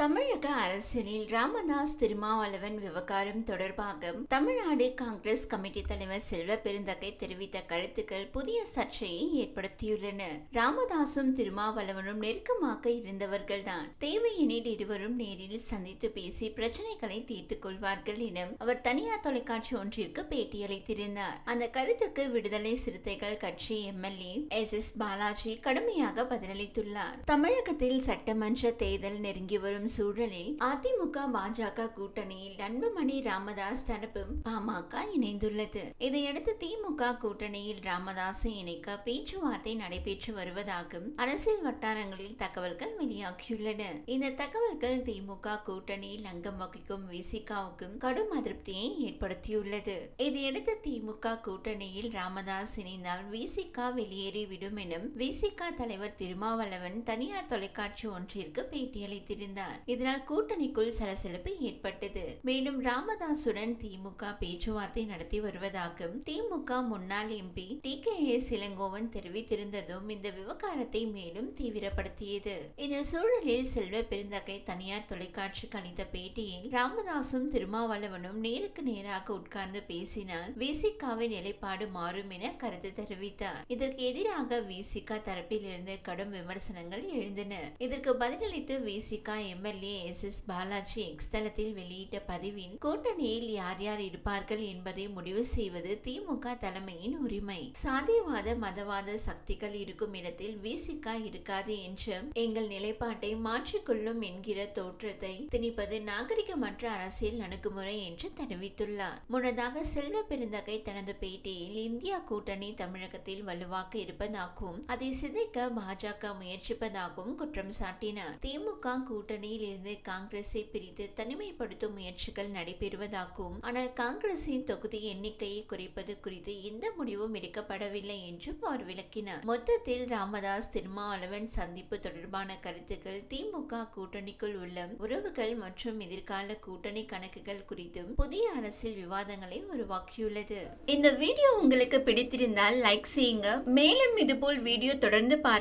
தமிழக அரசியலில் ராமதாஸ் திருமாவளவன் விவகாரம் தொடர்பாக தமிழ்நாடு காங்கிரஸ் கமிட்டி தலைவர் செல்வ பெருந்தகை தெரிவித்த கருத்துக்கள் புதிய சர்ச்சையை ஏற்படுத்தியுள்ளன. ராமதாசும் திருமாவளவனும் நெருக்கமாக இருந்தவர்கள்தான். தேவையெனில் இருவரும் நேரில் சந்தித்து பேசி பிரச்சனைகளை தீர்த்துக் கொள்வார்கள் என அவர் தனியார் தொலைக்காட்சி ஒன்றிற்கு பேட்டியளித்திருந்தார் அந்த கருத்துக்கு விடுதலை சிறுத்தைகள் கட்சி எம்எல்ஏ எஸ் எஸ் பாலாஜி கடுமையாக பதிலளித்துள்ளார். தமிழகத்தில் சட்டமன்ற தேர்தல் நெருங்கி வரும் சூழலில் அதிமுக பாஜக கூட்டணியில் அன்புமணி ராமதாஸ் தரப்பும் பாமக இணைந்துள்ளது. இதையடுத்து திமுக கூட்டணியில் ராமதாஸை இணைக்க பேச்சுவார்த்தை நடைபெற்று வருவதாகவும் அரசியல் வட்டாரங்களில் தகவல்கள் வெளியாகியுள்ளன. இந்த தகவல்கள் திமுக கூட்டணியில் அங்கம் வகிக்கும் விசிகாவுக்கும் கடும் அதிருப்தியை ஏற்படுத்தியுள்ளது. இதையடுத்து திமுக கூட்டணியில் ராமதாஸ் இணைந்தால் விசிகா வெளியேறிவிடும் எனும் விசிகா தலைவர் திருமாவளவன் தனியார் தொலைக்காட்சி ஒன்றிற்கு பேட்டியளித்திருந்தார். இதனால் கூட்டணிக்குள் சலசலப்பு ஏற்பட்டது. மேலும் ராமதாசுடன் திமுக பேச்சுவார்த்தை நடத்தி வருவதாக திமுக முன்னாள் MP T. K. S. Elangovan தெரிவித்திருந்ததும் இந்த விவகாரத்தை மேலும் தீவிரப்படுத்தியது. இந்த சூழலில் செல்வ பெருந்தகை தனியார் தொலைக்காட்சிக்கு அளித்த பேட்டியில் ராமதாசும் திருமாவளவனும் நேருக்கு நேராக உட்கார்ந்து பேசினால் விசிகாவின் நிலைப்பாடு மாறும் என கருத்து தெரிவித்தார். இதற்கு எதிராக விசிகா தரப்பிலிருந்து கடும் விமர்சனங்கள் எழுந்தன. இதற்கு பதிலளித்து Visika MLA S S Balaji எக்ஸ்தலத்தில் வெளியிட்ட பதிவின் கூட்டணியில் யார் யார் இருப்பார்கள் என்பதை முடிவு செய்வது திமுக தலைமையின் உரிமை. சாதியவாத மதவாத சக்திகள் இருக்கும் இடத்தில் விசிகா இருக்காது என்ற எங்கள் நிலைப்பாட்டை மாற்றிக்கொள்ளும் என்கிற தோற்றத்தை திணிப்பது நாகரிகமற்ற அரசியல் அணுகுமுறை என்று தெரிவித்துள்ளார். முன்னதாக செல்வ பெருந்தகை தனது பேட்டியில் இந்தியா கூட்டணி தமிழகத்தில் வலுவாக இருப்பதாகவும் அதை சிதைக்க பாஜக முயற்சிப்பதாகவும் குற்றம் சாட்டினார். திமுக கூட்டணி இருந்து காங்கிரஸை பிரித்து தனிமைப்படுத்தும் முயற்சிகள் நடைபெறுவதாகவும் ஆனால் காங்கிரசின் தொகுதி எண்ணிக்கையை குறைப்பது குறித்து எந்த முடிவும் எடுக்கப்படவில்லை என்றும் அவர் விளக்கினார். மொத்தத்தில் ராமதாஸ் திருமாவளவன் சந்திப்பு தொடர்பான கருத்துக்கள் திமுக கூட்டணிக்குள் உள்ள உறவுகள் மற்றும் எதிர்கால கூட்டணி கணக்குகள் குறித்தும் புதிய அரசியல் விவாதங்களை உருவாக்கியுள்ளது. இந்த வீடியோ உங்களுக்கு பிடித்திருந்தால் லைக் செய்யுங்க. மேலும் இதுபோல் வீடியோ தொடர்ந்து பார்க்க